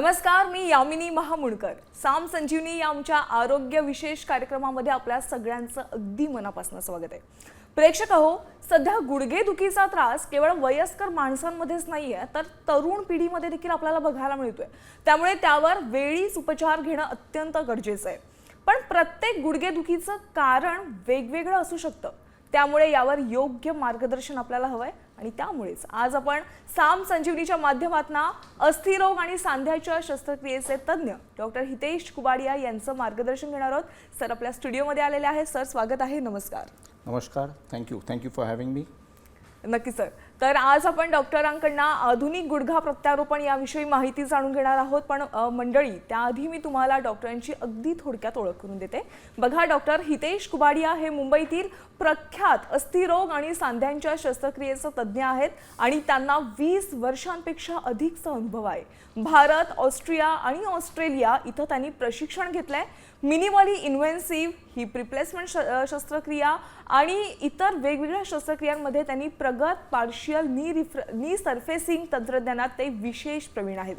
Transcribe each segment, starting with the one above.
नमस्कार मी यामिनी महामुणकर. साम संजीवनी या आमच्या आरोग्य विशेष कार्यक्रमामध्ये आपल्या सगळ्यांचं अगदी मनापासून स्वागत आहे. प्रेक्षक हो सध्या गुडघेदुखीचा त्रास केवळ वयस्कर माणसांमध्येच नाहीये तर तरुण पिढीमध्ये देखील आपल्याला बघायला मिळतोय. त्यामुळे त्यावर वेळीच उपचार घेणं अत्यंत गरजेचं आहे. पण प्रत्येक गुडघेदुखीचं कारण वेगवेगळं असू शकतं. त्यामुळे यावर योग्य मार्गदर्शन आपल्याला हवंय. आणि त्यामुळेच आज आपण साम संजीवनीच्या माध्यमातून अस्थिरोग आणि सांध्याच्या शस्त्रक्रियेचे तज्ज्ञ डॉक्टर हितेश कुबाडिया यांचं मार्गदर्शन घेणार आहोत. सर आपल्या स्टुडिओमध्ये आलेले आहे सर स्वागत आहे. नमस्कार. नमस्कार. Thank you thank you for having me नक्की सर. तर आज आपण डॉक्टरांकडनं आधुनिक गुडघा प्रत्यारोपण याविषयी माहिती जाणून घेणार आहोत. पण मंडळी त्याआधी मी तुम्हाला डॉक्टरांची अगदी थोडक्यात ओळख करून देते. बघा डॉक्टर हितेश कुबाडिया हे मुंबईतील प्रख्यात अस्थिरोग आणि सांध्यांच्या शस्त्रक्रियेचे तज्ज्ञ आहेत आणि त्यांना वीस वर्षांपेक्षा अधिकचा अनुभव आहे. भारत ऑस्ट्रिया आणि ऑस्ट्रेलिया इथं त्यांनी प्रशिक्षण घेतलंय. मिनिमली इन्व्हेन्सिव्ह ही रिप्लेसमेंट शस्त्रक्रिया आणि इतर वेगवेगळ्या शस्त्रक्रियांमध्ये त्यांनी प्रगत पार्शियल नी रिफ्र नी सर्फेसिंग तंत्रज्ञानात ते विशेष प्रवीण आहेत.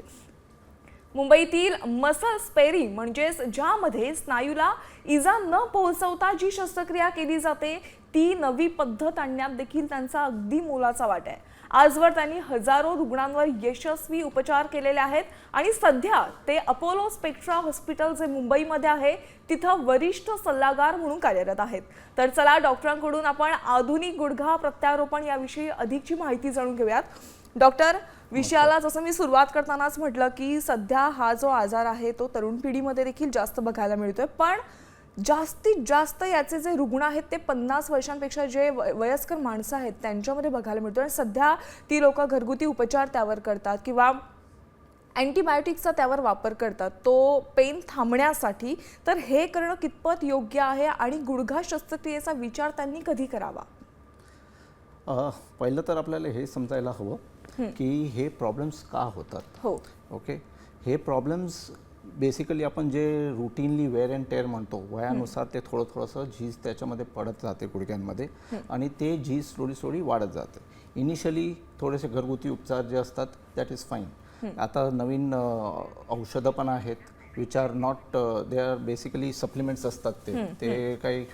मुंबईतील मसल स्पेरिंग म्हणजेच ज्यामध्ये स्नायूला इजा न पोहोचवता जी शस्त्रक्रिया केली जाते ती नवी पद्धत आणण्यात देखील त्यांचा अगदी मोलाचा वाटा आहे. आजवर त्यांनी हजारो रुग्णांवर यशस्वी उपचार केलेले आहेत आणि सध्या ते अपोलो स्पेक्ट्रा हॉस्पिटल जे मुंबईमध्ये आहे तिथं वरिष्ठ सल्लागार म्हणून कार्यरत आहेत. तर चला डॉक्टरांकडून आपण आधुनिक गुडघा प्रत्यारोपण याविषयी अधिकची माहिती जाणून घेऊयात. डॉक्टर विषयाला जसं मी सुरुवात करतानाच म्हटलं की सध्या हा जो आजार आहे तो तरुण पिढीमध्ये देखील जास्त बघायला मिळतोय. पण जास्तीत जास्त याचे जे रुग्ण आहेत ते पन्नास वर्षांपेक्षा जे वय- वयस्कर माणसं आहेत त्यांच्यामध्ये बघायला मिळतो आणि सध्या ती लोक घरगुती उपचार त्यावर करतात किंवा अँटीबायोटिक्सचा त्यावर वापर करतात. तो पेन थांबण्यासाठी तर हे करणं कितपत योग्य आहे आणि गुडघा शस्त्रक्रियेचा विचार त्यांनी कधी करावा? पहिलं तर आपल्याला हे समजायला हवं की हे प्रॉब्लेम्स का होतात? हो. ओके हे प्रॉब्लेम्स बेसिकली आपण जे रुटीनली वेअर अँड टेअर म्हणतो वयानुसार ते थोडं थोडंसं झीज त्याच्यामध्ये पडत जाते गुडघ्यांमध्ये आणि ते झीज स्लोली स्लोली वाढत जाते. इनिशियली थोडेसे घरगुती उपचार जे असतात दॅट इज फाईन आता नवीन औषधं पण आहेत which are not they are basically supplements असतात ते. ते काही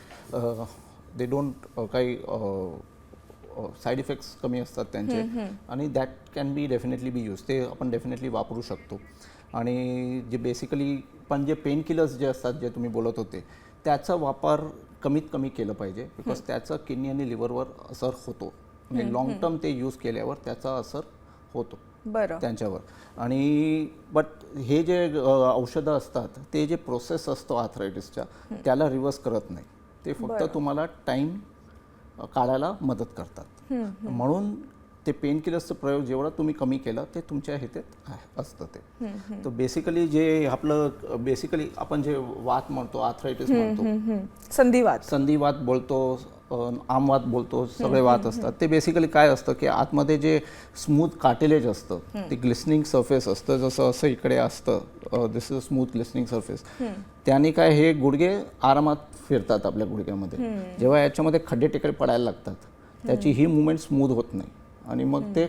दे डोंट काही साईड इफेक्ट्स कमी असतात त्यांचे आणि that can be definitely be use ते आपण डेफिनेटली वापरू शकतो. आणि जे बेसिकली पण जे पेन किलर्स जे असतात जे तुम्ही बोलत होते त्याचा वापर कमीत कमी केलं पाहिजे. बिकॉज त्याचा किडनी आणि लिव्हरवर असर होतो. म्हणजे लॉंग टर्म ते यूज केल्यावर त्याचा असर होतो. बरं. त्यांच्यावर. आणि बट हे जे औषधं असतात ते जे प्रोसेस असतो आर्थरायटिसच्या त्याला रिव्हर्स करत नाही. ते फक्त तुम्हाला टाईम काढायला मदत करतात. म्हणून ते पेन किलर्सचं प्रयोग जेवढा तुम्ही कमी केला ते तुमच्या आहे- असतं ते. तर बेसिकली जे आपलं बेसिकली आपण जे वात म्हणतो आर्थरायटिस म्हणतो. संधिवात. संधिवात बोलतो आमवात बोलतो सगळे वात असतात. ते बेसिकली काय असतं की आतमध्ये जे स्मूथ काटेलेज असतं ते ग्लिसनिंग सरफेस असतं. जसं असं इकडे असतं this is smooth glistening surface त्याने काय हे गुडघे आरामात फिरतात आपल्या गुडघ्यामध्ये. जेव्हा याच्यामध्ये खड्डे टिकडे पडायला लागतात त्याची ही मुवमेंट स्मूथ होत नाही. आणि मग ते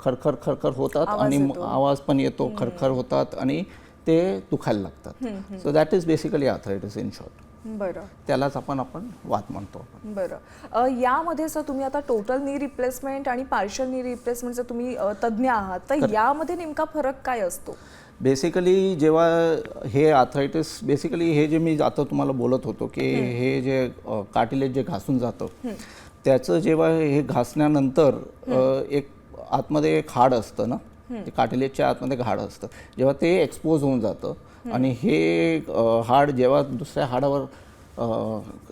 खरखर खरखर होतात आणि आवाज पण येतो खरखर होतात आणि ते दुखायला लागतात. So that is basically arthritis in short बरं. त्यालाच आपण आपण वात म्हणतो बरं. यामध्ये सर तुम्ही आता टोटल नी रिप्लेसमेंट आणि पार्शल नी रिप्लेसमेंटचं तुम्ही अ, तज्ज्ञ आहात तर यामध्ये नेमका फरक काय असतो? बेसिकली जेव्हा हे आर्थरायटिस बेसिकली हे जे मी आता तुम्हाला बोलत होतो की हे जे कार्टिलेज जे घासून जातं त्याचं जेव्हा हे घासण्यानंतर एक आतमध्ये एक हाड असतं ना ते कार्टिलेजच्या आतमध्ये हाड असतं. जेव्हा ते एक्सपोज होऊन जातं आणि हे हाड जेव्हा दुसऱ्या हाडावर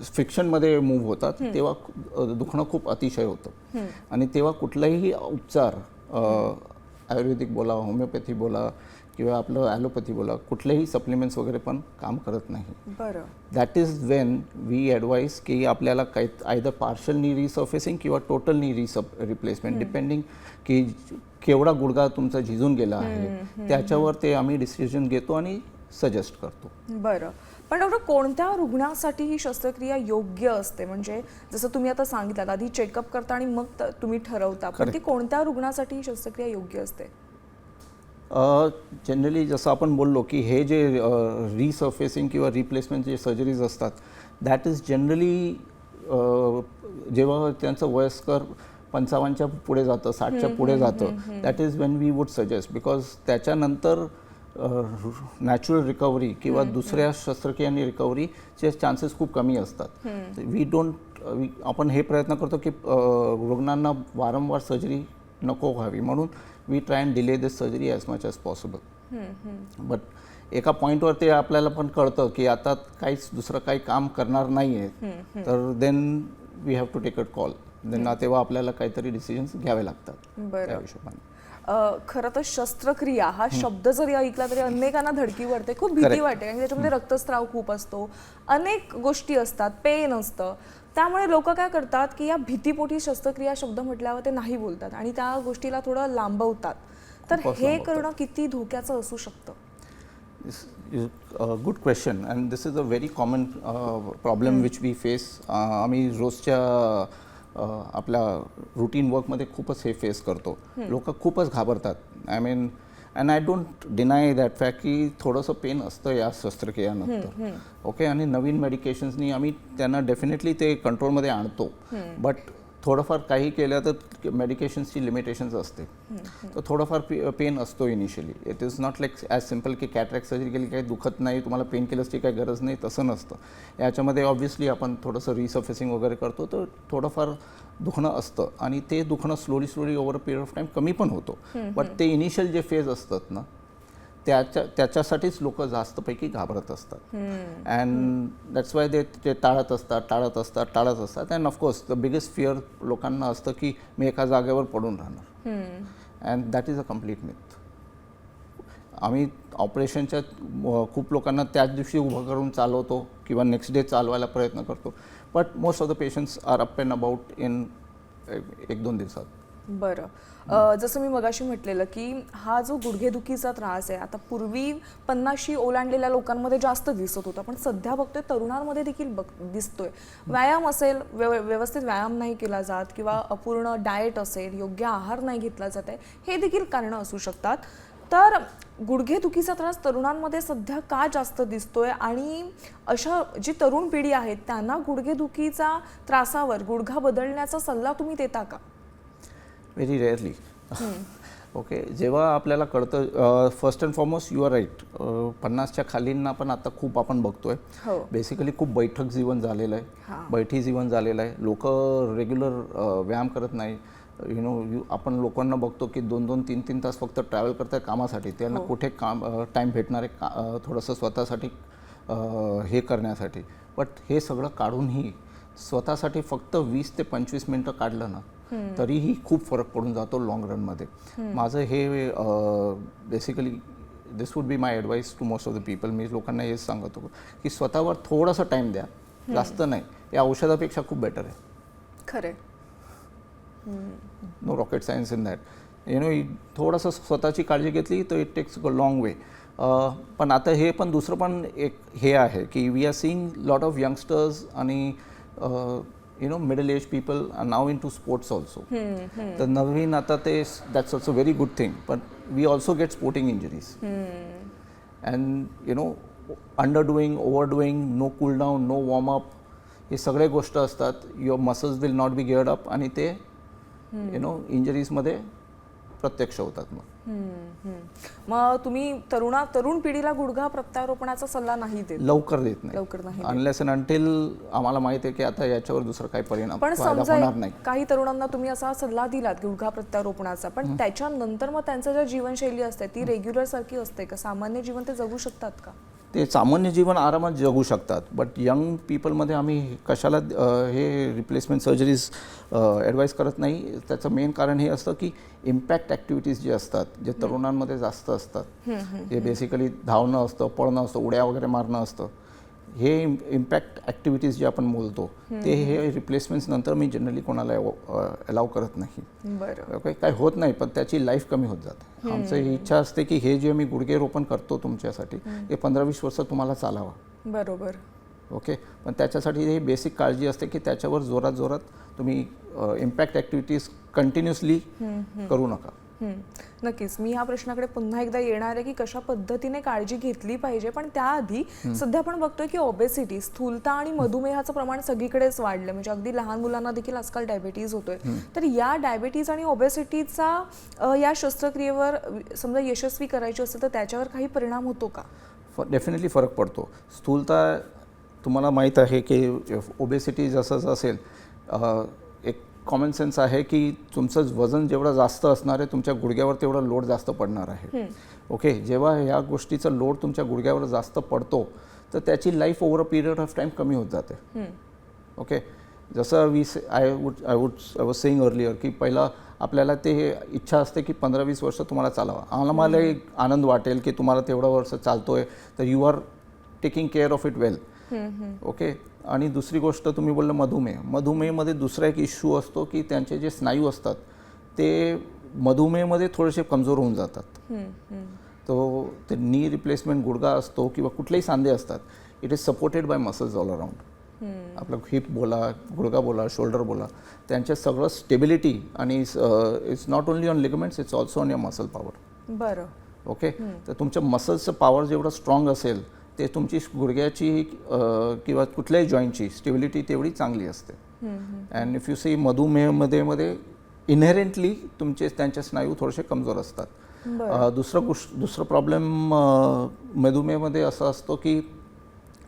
फ्रिक्शनमध्ये मूव्ह होतात तेव्हा दुखणं खूप अतिशय होतं. आणि तेव्हा कुठलाही उपचार आयुर्वेदिक बोला होमिओपॅथी बोला किंवा आपलं ॲलोपॅथी बोला कुठलेही सप्लिमेंट्स वगैरे पण काम करत नाही. बरं. That is when we advise की आपल्याला काही आयदर पार्शल नी रिसर्फेसिंग किंवा टोटल नी रिसप रिप्लेसमेंट डिपेंडिंग की केवढा गुडघा तुमचा झिजून गेला आहे त्याच्यावर ते आम्ही डिसिजन घेतो आणि सजेस्ट करतो. बरं. पण डॉक्टर कोणत्या रुग्णासाठी ही शस्त्रक्रिया योग्य असते? म्हणजे जसं तुम्ही आता सांगितलं आधी चेकअप करता आणि मग तुम्ही ठरवता. पण ती कोणत्या रुग्णासाठी ही शस्त्रक्रिया योग्य असते? जनरली जसं आपण बोललो की हे जे रिसर्फेसिंग किंवा रिप्लेसमेंट जे सर्जरीज असतात दॅट इज जनरली जेव्हा त्यांचं वयस्कर पंचावन्नच्या पुढे जातं साठच्या पुढे जातं that is when we would suggest because त्याच्यानंतर नॅचरल रिकव्हरी किंवा दुसऱ्या शस्त्रक्रियांनी रिकव्हरीचे चान्सेस खूप कमी असतात. वी डोंट आपण हे प्रयत्न करतो की रुग्णांना वारंवार सर्जरी नको व्हावी. म्हणून we try and delay this surgery as much as possible but एका पॉईंटवर ते आपल्याला पण कळतं की आता काहीच दुसरं काही काम करणार नाही आहे तर then we have to take a call then तेव्हा आपल्याला काहीतरी डिसिजन्स घ्यावे लागतात. त्या हिशोबाने. खरं तर शस्त्रक्रिया हा शब्द जरी ऐकला तरी अनेकांना धडकी वाटते खूप भीती. वाटते. की त्याच्यामध्ये रक्तस्राव खूप असतो. अनेक गोष्टी असतात. पेन असतं. त्यामुळे लोक काय करतात की या भीतीपोटी शस्त्रक्रिया शब्द म्हटल्यावर ते नाही बोलतात आणि त्या गोष्टीला थोडं लांबवतात. तर हे. करणं किती धोक्याचं असू शकतं? And this is a very common uh, problem which we face. Uh, आम्ही रोजच्या uh, आपल्या रुटीन वर्कमध्ये खूपच हे फेस करतो. लोक खूपच घाबरतात. I mean and I don't deny that fact की थोडंसं पेन असतं या शस्त्रक्रियानंतर. ओके आणि नवीन मेडिकेशन्सनी आम्ही त्यांना डेफिनेटली ते कंट्रोलमध्ये आणतो. बट थोडंफार काही केलं तर मेडिकेशन्सची लिमिटेशन्स असते. तर थोडंफार पेन असतो initially it is not like as simple की कॅटरॅक्ट सर्जरी केली काही दुखत नाही तुम्हाला पेन किलर्सची काही गरज नाही तसं नसतं. याच्यामध्ये ऑब्व्हियसली आपण थोडंसं रिसर्फेसिंग वगैरे करतो तर थोडंफार दुखणं असतं. आणि ते दुखणं slowly slowly over a period of time कमी पण होतो. बट ते इनिशियल जे फेज असतात ना त्याच्या त्याच्यासाठीच लोक जास्तपैकी घाबरत असतात. अँड दॅट्स वाय ते ते टाळत असतात टाळत असतात टाळत असतात. And of course the biggest fear लोकांना असतं की मी एका जागेवर पडून राहणार. And that is a complete myth आम्ही ऑपरेशनच्या खूप लोकांना त्याच दिवशी उभं करून चालवतो किंवा नेक्स्ट डे चालवायला प्रयत्न करतो. But most of the patients are up and about in एक दोन दिवसात. बरं. जसं मी मगाशी म्हटलेलं की हा जो गुडघेदुखीचा त्रास आहे आता पूर्वी पन्नाशी ओलांडलेल्या लोकांमध्ये जास्त दिसत होता पण सध्या बघतोय तरुणांमध्ये देखील बघ दिसतोय. व्यायाम असेल व्यव व्यवस्थित व्यायाम नाही केला जात किंवा अपूर्ण डाएट असेल योग्य आहार नाही घेतला जात आहे हे देखील कारणं असू शकतात. तर गुडघेदुखीचा त्रास तरुणांमध्ये सध्या का जास्त दिसतोय आणि अशा जी तरुण पिढी आहेत त्यांना गुडघेदुखीचा त्रासावर गुडघा बदलण्याचा सल्ला तुम्ही देता का? व्हेरी रेअरली ओके जेव्हा आपल्याला कळतं first and foremost you are right पन्नासच्या खालींना पण आता खूप आपण बघतोय. हो. बेसिकली खूप बैठक जीवन झालेलं हा. आहे बैठी जीवन झालेलं आहे. लोक रेग्युलर व्यायाम करत नाही. यु नो यू आपण लोकांना बघतो की दोन दोन तीन तीन तास फक्त ट्रॅव्हल करतात कामासाठी. त्यांना कुठे काम टाईम भेटणार आहे? का थोडंसं स्वतःसाठी हे करण्यासाठी. बट हे सगळं काढूनही स्वतःसाठी फक्त वीस ते पंचवीस मिनटं काढलं ना तरीही खूप फरक पडून जातो लाँग रनमध्ये माझं हे basically this would be my advice to most of the people मी लोकांना हेच सांगत होतो की स्वतःवर थोडासा टाईम द्या. जास्त नाही. या औषधापेक्षा खूप बेटर आहे. खरे no rocket science in that you know थोडंसं स्वतःची काळजी घेतली तर it takes a long way पण आता हे पण दुसरं पण एक हे आहे की we are seeing lot of youngsters आणि you know middle age people are now into sports also तर नवीन आता ते that's also very good thing पण we also get sporting injuries and you know under doing over doing no cool down no warm up हे सगळे गोष्ट असतात. Your muscles will not be geared up आणि ते यु नो इंजरीजमध्ये प्रत्यक्ष होतात मग. मग तुम्ही तरुणा तरुण पिढीला गुडघा प्रत्यारोपणाचा सल्ला नाही देत. लवकर देत नाही. लवकर नाही अनलेस अँड अंटिल आम्हाला माहिती आहे की आता याच्यावर दुसरा काही परिणाम पण समजा होणार नाही. काही तरुणांना तुम्ही असा सल्ला दिलात गुडघा प्रत्यारोपणाचा पण त्याच्यानंतर मग त्यांचं ज्या जीवनशैली असते ती रेग्युलर सारखी असते का? सामान्य जीवन ते जगू शकतात का? ते सामान्य जीवन आरामात जगू शकतात. बट यंग पीपलमध्ये आम्ही कशाला हे रिप्लेसमेंट सर्जरीज ॲडवाईस करत नाही. त्याचं मेन कारण हे असतं की इम्पॅक्ट ॲक्टिव्हिटीज जे असतात जे तरुणांमध्ये जास्त असतात. जे बेसिकली धावणं असतं पळणं असतं उड्या वगैरे मारणं असतं. हे इम्पॅक्ट ॲक्टिव्हिटीज जे आपण बोलतो ते हे रिप्लेसमेंट्स नंतर मी जनरली कोणाला अलाव करत नाही. बरं. काय होत नाही पण त्याची लाईफ कमी होत जाते. आमचं ही इच्छा असते की हे जे मी गुडघे रोपण करतो तुमच्यासाठी हे पंधरा वीस वर्ष तुम्हाला चालावं. बरोबर. ओके पण त्याच्यासाठी ही बेसिक काळजी असते की त्याच्यावर जोरात जोरात तुम्ही इम्पॅक्ट ॲक्टिव्हिटीज कंटिन्युअसली करू नका. नक्कीच. मी ह्या प्रश्नाकडे पुन्हा एकदा येणार आहे की कशा पद्धतीने काळजी घेतली पाहिजे. पण त्याआधी सध्या आपण बघतोय की ओबेसिटी स्थूलता आणि मधुमेहाचं प्रमाण सगळीकडेच वाढलं म्हणजे अगदी लहान मुलांना देखील आजकाल डायबिटीज होतोय. तर या डायबिटीज आणि ओबेसिटीचा या शस्त्रक्रियेवर समजा यशस्वी करायची असेल तर त्याच्यावर काही परिणाम होतो का? डेफिनेटली फरक पडतो. स्थूलता तुम्हाला माहीत आहे की ओबेसिटी जसं असेल कॉमन सेन्स आहे की तुमचं वजन जेवढं जास्त असणार आहे तुमच्या गुडघ्यावर तेवढा लोड जास्त पडणार आहे. ओके जेव्हा ह्या गोष्टीचा लोड तुमच्या गुडघ्यावर जास्त पडतो तर त्याची life over a period of time कमी होत जाते. ओके जसं we I would I would I was saying earlier की पहिला आपल्याला ते इच्छा असते की पंधरा वीस वर्ष तुम्हाला चालावा. आम्हाला एक आनंद वाटेल की तुम्हाला तेवढं वर्ष चालतोय तर you are taking care of it well okay आणि दुसरी गोष्ट तुम्ही बोललं मधुमेह. मधुमेहमध्ये दुसरा एक इश्यू असतो की त्यांचे जे स्नायू असतात ते मधुमेहमध्ये थोडेसे कमजोर होऊन जातात. तो ते नी रिप्लेसमेंट गुडगा असतो किंवा कुठलेही सांधे असतात it is supported by muscles all around आपलं हिप बोला गुडगा बोला शोल्डर बोला त्यांच्या सगळं स्टेबिलिटी आणि it's not only on ligaments it's also on your muscle power बरं. ओके तर तुमच्या मसल्सचं पॉवर जेवढं स्ट्रॉंग असेल ते तुमची गुडघ्याची किंवा कुठल्याही जॉईंटची स्टेबिलिटी तेवढी चांगली असते. अँड इफ यू सी मधुमेहमध्ये मध्ये इनहेरेंटली तुमचे त्यांचे स्नायू थोडेसे कमजोर असतात. दुसरं गोष्ट दुसरं प्रॉब्लेम मधुमेहमध्ये असं असतो की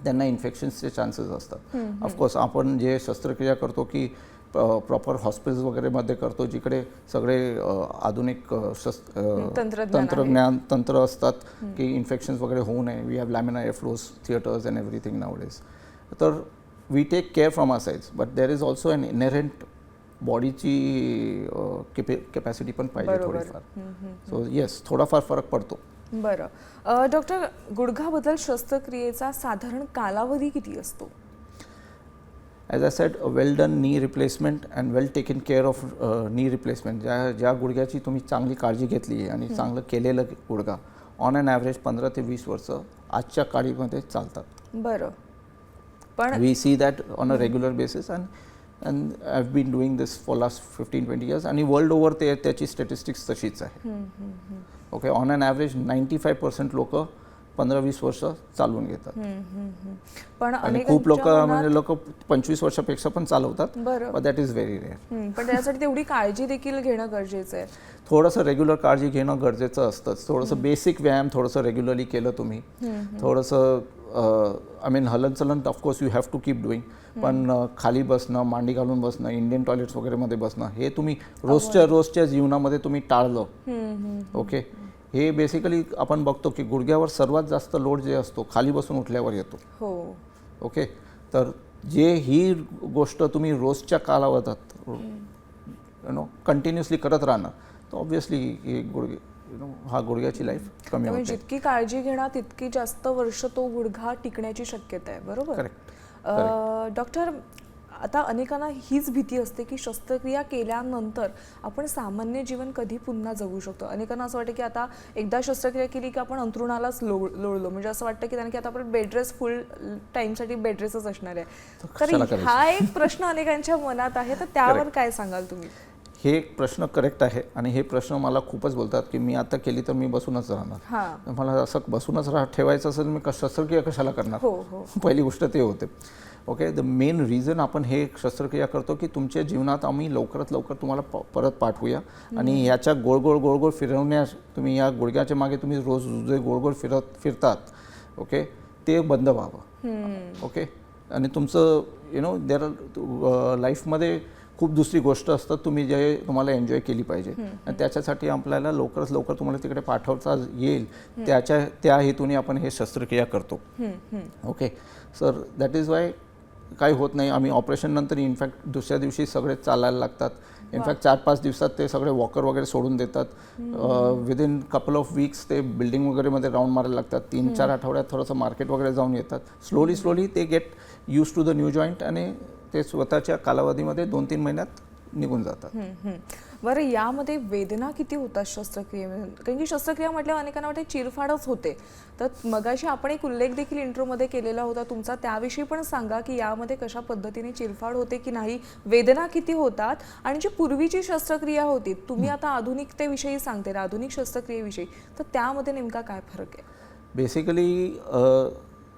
त्यांना इन्फेक्शन्सचे चान्सेस असतात. ऑफकोर्स आपण जे शस्त्रक्रिया करतो की प्रॉपर हॉस्पिटल्स वगैरेमध्ये करतो जिकडे सगळे आधुनिक शस्- तंत्रज्ञान तंत्र असतात की इन्फेक्शन्स वगैरे होऊ नये. We have laminar airflows theatres and everything nowadays तर we take care from our sides but there is also an inherent बॉडीची कॅपॅसिटी पण पाहिजे. थोडीफार. सो येस थोडाफार फरक पडतो. बरं. डॉक्टर गुडघाबद्दल शस्त्रक्रियेचा साधारण कालावधी किती असतो? As I said well done knee replacement and well taken care of knee replacement ज्या ज्या गुडघ्याची तुम्ही चांगली काळजी घेतली आहे आणि चांगलं केलेलं गुडघा ऑन अन ॲव्हरेज पंधरा ते वीस वर्ष आजच्या काळीमध्ये चालतात. बरं. पण we see that on a regular basis and and I been doing this for last fifteen twenty years आणि वर्ल्ड ओव्हर ते त्याची स्टॅटिस्टिक्स तशीच आहे. Okay on an average ninety five percent लोक पंधरा वीस वर्ष चालवून घेतात. पण आणि खूप लोक म्हणजे लोक पंचवीस वर्षापेक्षा पण चालवतात बरं. But that is very rare पण त्यासाठी तेवढी काळजी देखील घेणं गरजेचं आहे. थोडंसं रेग्युलर काळजी घेणं गरजेचं असतंच थोडंसं बेसिक व्यायाम थोडंसं रेग्युलरली केलं तुम्ही. थोडंसं I mean हलनचलन of course you have to keep doing पण खाली बसणं मांडी घालून बसणं इंडियन टॉयलेट्स वगैरेमध्ये बसणं हे तुम्ही रोजच्या रोजच्या जीवनामध्ये तुम्ही टाळलं. ओके हे बेसिकली आपण बघतो की गुडघ्यावर सर्वात जास्त लोड जे असतो खाली बसून उठल्यावर येतो. हो. ओके तर जे ही गोष्ट तुम्ही रोजच्या कालावधात यु नो कंटिन्युअसली करत राहणार तर ऑब्व्हियसली ही गुडघे यु नो हा गुडघ्याची लाईफ कमी होते. जितकी काळजी घेणार तितकी जास्त वर्ष तो गुडघा टिकण्याची शक्यता आहे बरोबर? करेक्ट डॉक्टर आता अनेकांना हीच भीती असते की शस्त्रक्रिया केल्यानंतर आपण सामान्य जीवन कधी पुन्हा जगू शकतो. अनेकांना असं वाटतं की आता एकदा शस्त्रक्रिया केली की आपण अंथरुणालाच लो लोळलो. म्हणजे असं वाटतं की कारण की आता आपण बेडरेस फुल टाईमसाठी बेडरेसच असणार आहे. तर? हा एक प्रश्न अनेकांच्या मनात आहे. तर त्यावर काय सांगाल तुम्ही? हे एक प्रश्न करेक्ट आहे आणि हे प्रश्न मला खूपच बोलतात की मी आता केली तर मी बसूनच राहणार. मला असं बसूनच राह ठेवायचं असेल मी शस्त्रक्रिया कशाला करणार? हो हो. पहिली गोष्ट ते होते. ओके द मेन रिझन आपण हे शस्त्रक्रिया करतो की तुमच्या जीवनात आम्ही लवकरात लवकर तुम्हाला प परत पाठवूया. आणि याच्या गोळ गोळ गोळ गोळ फिरवण्यास तुम्ही या गुडघ्याच्या मागे तुम्ही रोज जे गोळ गोळ फिरत फिरतात ओके ते बंद व्हावं. ओके आणि तुमचं यु नो देर लाईफमध्ये खूप दुसरी गोष्ट असतात तुम्ही जे तुम्हाला एन्जॉय केली पाहिजे. आणि त्याच्यासाठी आपल्याला लवकरात लवकर तुम्हाला तिकडे पाठवता येईल. त्याच्या त्या हेतूने आपण हे शस्त्रक्रिया करतो. Okay sir that is why काही होत नाही. आम्ही ऑपरेशन नंतर इनफॅक्ट दुसऱ्या दिवशी सगळे चालायला लागतात. इनफॅक्ट चार पाच दिवसात ते सगळे वॉकर वगैरे सोडून देतात. विदिन कपल ऑफ वीक्स ते बिल्डिंग वगैरेमध्ये राऊंड मारायला लागतात. तीन चार आठवड्यात थोडंसं मार्केट वगैरे जाऊन येतात. स्लोली स्लोली ते get use to the new joint आणि ते स्वतःच्या कालावधीमध्ये दोन तीन महिन्यात निघून जातात. बरं यामध्ये वेदना किती होतात शस्त्रक्रियेमध्ये कारण की शस्त्रक्रिया म्हटल्यावर अनेकांना वाटते चिरफाडच होते. तर मगाशी आपण एक उल्लेख देखील इंट्रोमध्ये केलेला होता तुमचा. त्याविषयी पण सांगा की यामध्ये कशा पद्धतीने चिरफाड होते की नाही वेदना किती होतात आणि जी पूर्वीची शस्त्रक्रिया होती तुम्ही आता आधुनिकतेविषयी सांगते आधुनिक शस्त्रक्रियेविषयी. तर त्यामध्ये नेमका काय फरक आहे? बेसिकली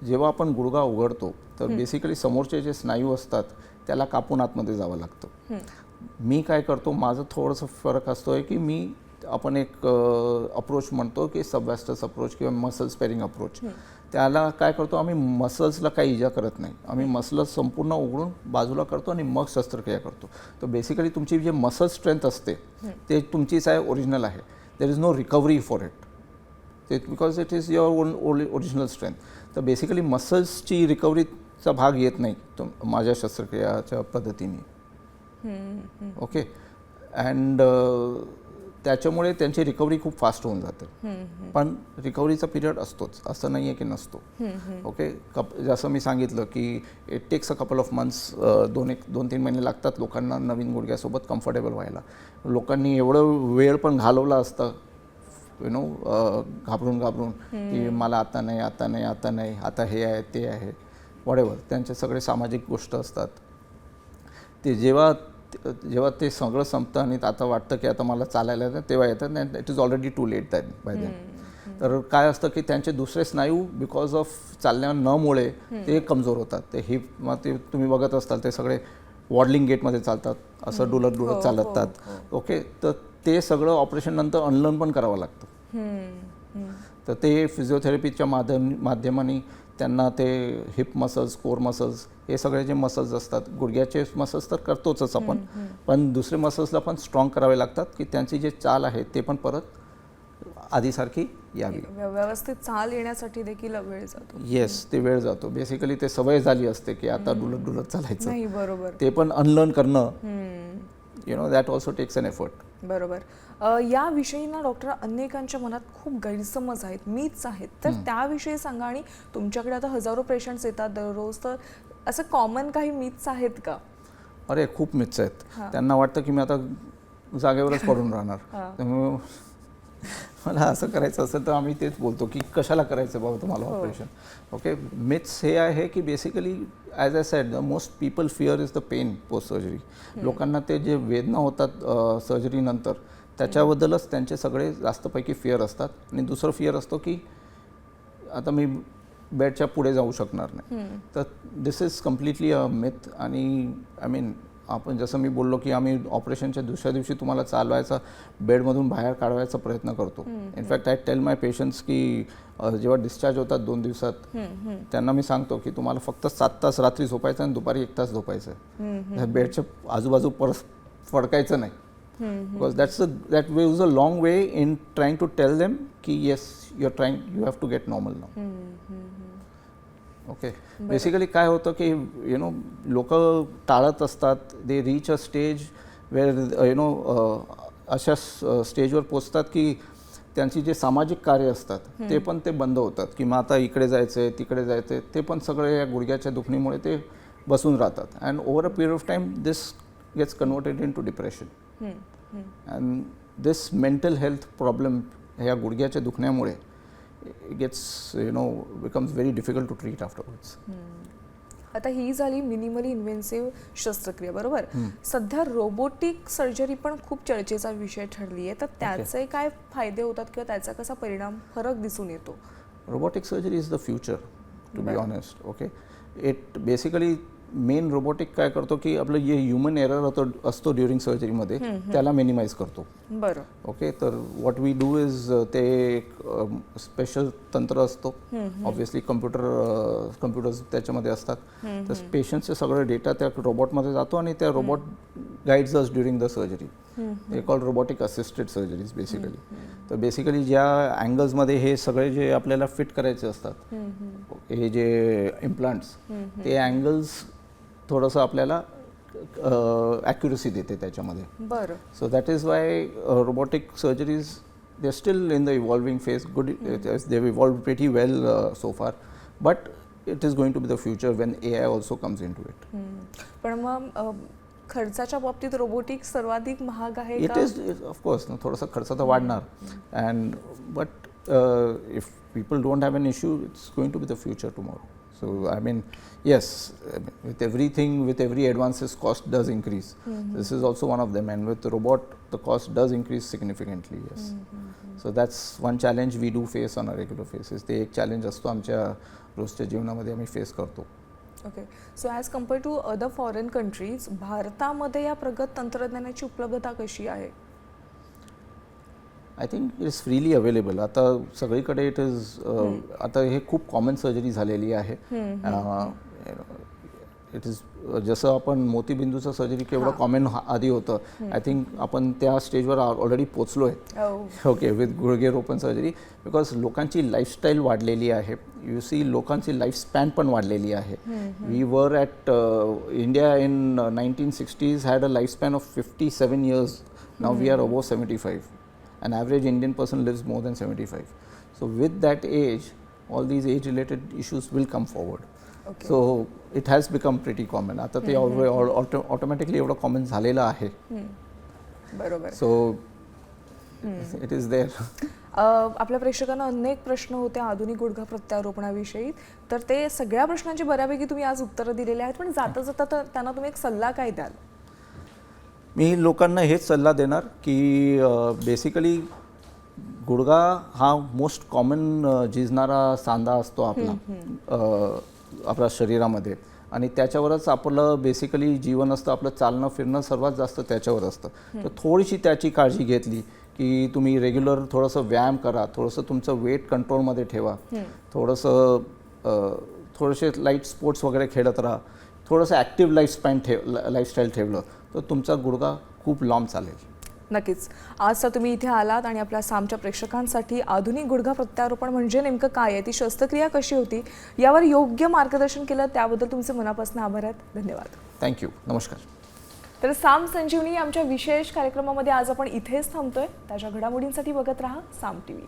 जेव्हा आपण गुडघा उघडतो तर बेसिकली समोरचे जे स्नायू असतात त्याला कापून आतमध्ये जावं लागतं. मी काय करतो माझं थोडंसं फरक असतो आहे की मी आपण एक अप्रोच म्हणतो की सबवॅस्टस अप्रोच किंवा मसल स्पेरिंग अप्रोच त्याला काय करतो आम्ही मसल्सला काही इजा करत नाही. आम्ही मसल्स संपूर्ण उघडून बाजूला करतो आणि मग शस्त्रक्रिया करतो. तर बेसिकली तुमची जे मसल स्ट्रेंथ असते ते तुमचीच आहे ओरिजिनल आहे. There is no recovery for it ते because it is your own original strength तर बेसिकली मसल्सची रिकव्हरीचा भाग येत नाही तो माझ्या शस्त्रक्रियाच्या पद्धतीने. ओके? अँड त्याच्यामुळे त्यांची रिकव्हरी खूप फास्ट होऊन जाते. पण रिकव्हरीचा पिरियड असतोच. असं नाही आहे की नसतो. ओके? कप जसं मी सांगितलं की it takes a couple of months दोन एक दोन तीन महिने लागतात लोकांना नवीन गुडघ्यासोबत कम्फर्टेबल व्हायला. लोकांनी एवढं वेळ पण घालवला असतं यु नो घाबरून घाबरून की मला आता नाही आता नाही आता नाही आता हे आहे ते आहे. वडेवर त्यांचे सगळे सामाजिक गोष्ट असतात. ते जेव्हा जेव्हा ते सगळं संपतं आणि आता वाटतं की आता मला चालायला येतं तेव्हा येतात नाही it is already too late then by then तर काय असतं की त्यांचे दुसरे स्नायू बिकॉज ऑफ चालण्या न मुळे ते कमजोर होतात. ते हिप मग ते तुम्ही बघत असताल ते सगळे वॉडलिंग गेटमध्ये चालतात असं डुलत डुलत चालतात. ओके तर ते सगळं ऑपरेशन नंतर अनलर्न पण करावं लागतं. तर ते फिजिओथेरपीच्या माध्यम माध्यमाने त्यांना ते हिप मसल्स कोर मसल्स हे सगळे जे मसल्स असतात गुडघ्याचे मसल्स तर करतोच आपण. पण दुसरे मसल्सला पण स्ट्रॉंग करावे लागतात की त्यांची जे चाल आहे ते पण परत आधीसारखी यावी. व्य- व्यवस्थित चाल येण्यासाठी देखील वेळ जातो. येस ते वेळ जातो. बेसिकली ते सवय झाली असते की आता डुलत डुलत चालायचं. बरोबर. ते पण अनलर्न करणं. You know that also takes an effort बरोबर. याविषयी ना डॉक्टर अनेकांच्या मनात खूप गैरसमज आहेत मीच आहेत. तर त्याविषयी सांगा आणि तुमच्याकडे आता हजारो पेशंट्स येतात दररोज तर असं कॉमन काही मीच आहेत का? अरे खूप मिथ्स आहेत. त्यांना वाटतं की मी आता जागेवरच पडून राहणार. त्यामुळे मला असं करायचं असेल तर आम्ही तेच बोलतो की कशाला करायचं बाबा तुम्हाला ऑपरेशन ओके मिथ्स हे आहे की basically as I said the most people fear is the pain post surgery लोकांना ते जे वेदना होतात सर्जरीनंतर त्याच्याबद्दलच त्यांचे सगळे जास्तपैकी फिअर असतात. आणि दुसरं फिअर असतो की आता मी बेडच्या पुढे जाऊ शकणार नाही. तर this is completely a myth आणि आय मीन आपण जसं मी बोललो की आम्ही ऑपरेशनच्या दुसऱ्या दिवशी तुम्हाला चालवायचा बेडमधून बाहेर काढवायचा प्रयत्न करतो. In fact I tell my patients की जेव्हा डिस्चार्ज होतात दोन दिवसात त्यांना मी सांगतो की तुम्हाला फक्त सात तास रात्री झोपायचं आणि दुपारी एक तास झोपायचं आहे. बेडच्या आजूबाजू परत फडकायचं नाही. Because that's a that way is a long way in trying to tell them की yes you are trying you have to get normal now okay basically काय होतं की यु नो लोक टाळत असतात. They reach a stage where you know अशा स्टेजवर पोचतात की त्यांची जे सामाजिक कार्य असतात ते पण ते बंद होतात. की मग आता इकडे जायचं आहे तिकडे जायचं आहे ते पण सगळे या गुडघ्याच्या दुखणीमुळे ते बसून राहतात. And over a period of time this gets converted into depression and this mental health problem ह्या गुडघ्याच्या दुखण्यामुळे gets you know becomes very difficult to treat afterwards आता ही झाली मिनिमली इन्व्हेन्सिव्ह शस्त्रक्रिया बरोबर? सध्या रोबोटिक सर्जरी पण खूप चर्चेचा विषय ठरली आहे तर त्याचे काय फायदे होतात किंवा त्याचा कसा परिणाम फरक दिसून येतो? Robotic surgery is the future to be honest okay it basically main robotic काय करतो की आपलं जे ह्युमन एरर होतो असतो ड्युरिंग सर्जरीमध्ये त्याला मिनिमाइज करतो. बरं. ओके तर व्हॉट वी डू इज ते एक स्पेशल तंत्र असतो. ऑब्व्हियसली कम्प्युटर कम्प्युटर्स त्याच्यामध्ये असतात. तर पेशंटचे सगळं डेटा त्या रोबोटमध्ये जातो आणि त्या robot guides us during the surgery हे call robotic assisted surgeries basically तर बेसिकली ज्या अँगल्समध्ये हे सगळे जे आपल्याला फिट करायचे असतात हे जे इम्प्लांट्स ते अँगल्स थोडंसं आपल्याला ॲक्युरेसी देते त्याच्यामध्ये. बरं. So that is why robotic surgeries they are still in the evolving phase good they evolve pretty well so far but it is going to be the future when A I also comes into it पण मग खर्चाच्या बाबतीत robotic सर्वाधिक महाग आहे it is of course ना थोडासा खर्च तर वाढणार. And but if people don't have an issue it's going to be the future tomorrow so I mean yes with everything with every advances cost does increase this is also one of them and with robot the cost does increase significantly yes so that's one challenge we do face on a regular basis ते एक challenge असतो आमच्या रोजच्या जीवनामध्ये आम्ही face करतो. Okay so as compare to other foreign countries भारतामध्ये या प्रगत तंत्रज्ञानाची उपलब्धता कशी आहे? I think it is freely available. आता सगळीकडे इट इज आता हे खूप कॉमन सर्जरी झालेली आहे. इट इज जसं आपण मोतीबिंदूचं सर्जरी केवढं कॉमन आधी होतं आय थिंक आपण त्या स्टेजवर ऑलरेडी पोचलो आहे. ओके विथ गुडघे रोपन सर्जरी बिकॉज लोकांची लाईफस्टाईल वाढलेली आहे. यू सी लोकांची लाईफ स्पॅन पण वाढलेली आहे. We were at India in nineteen sixties had a life span of fifty seven years now we are above seventy five an average Indian person lives more than 75. So with that age, all these age-related issues will come forward. Okay. So it has become pretty common. आता ते automatically एवढं common झालेलं आहे बरोबर so it is there आपल्या प्रेक्षकांना अनेक प्रश्न होते आधुनिक गुडघा प्रत्यारोपणाविषयी तर ते सगळ्या प्रश्नांची बऱ्यापैकी तुम्ही आज उत्तरं दिलेली आहेत पण जाता जाता तर त्यांना तुम्ही एक सल्ला काय द्याल मी लोकांना हेच सल्ला देणार की बेसिकली गुडघा हा मोस्ट कॉमन झिजणारा सांधा असतो आपला आपल्या शरीरामध्ये. आणि त्याच्यावरच आपलं बेसिकली जीवन असतं आपलं चालणं फिरणं सर्वात जास्त त्याच्यावर असतं. तर थोडीशी त्याची काळजी घेतली की तुम्ही रेग्युलर थोडंसं व्यायाम करा थोडंसं तुमचं वेट कंट्रोलमध्ये ठेवा. थोडंसं थोडेसे लाइट स्पोर्ट्स वगैरे खेळत राहा. थोडंसं ॲक्टिव्ह लाईफ स्पॅन ठेव लाईफस्टाईल ठेवलं. तर तुमचा गुडघा खूप लांब चालेल. नक्कीच. आज तर तुम्ही इथे आलात आणि आपल्या सामच्या प्रेक्षकांसाठी आधुनिक गुडघा प्रत्यारोपण म्हणजे नेमकं काय आहे? ती शस्त्रक्रिया कशी होती? यावर योग्य मार्गदर्शन केलं त्याबद्दल तुमचे मनापासून आभार आहेत. धन्यवाद. थँक्यू नमस्कार. तर साम संजीवनी आमच्या विशेष कार्यक्रमामध्ये आज आपण इथेच थांबतोय. त्याच्या घडामोडींसाठी बघत राहा साम टी व्ही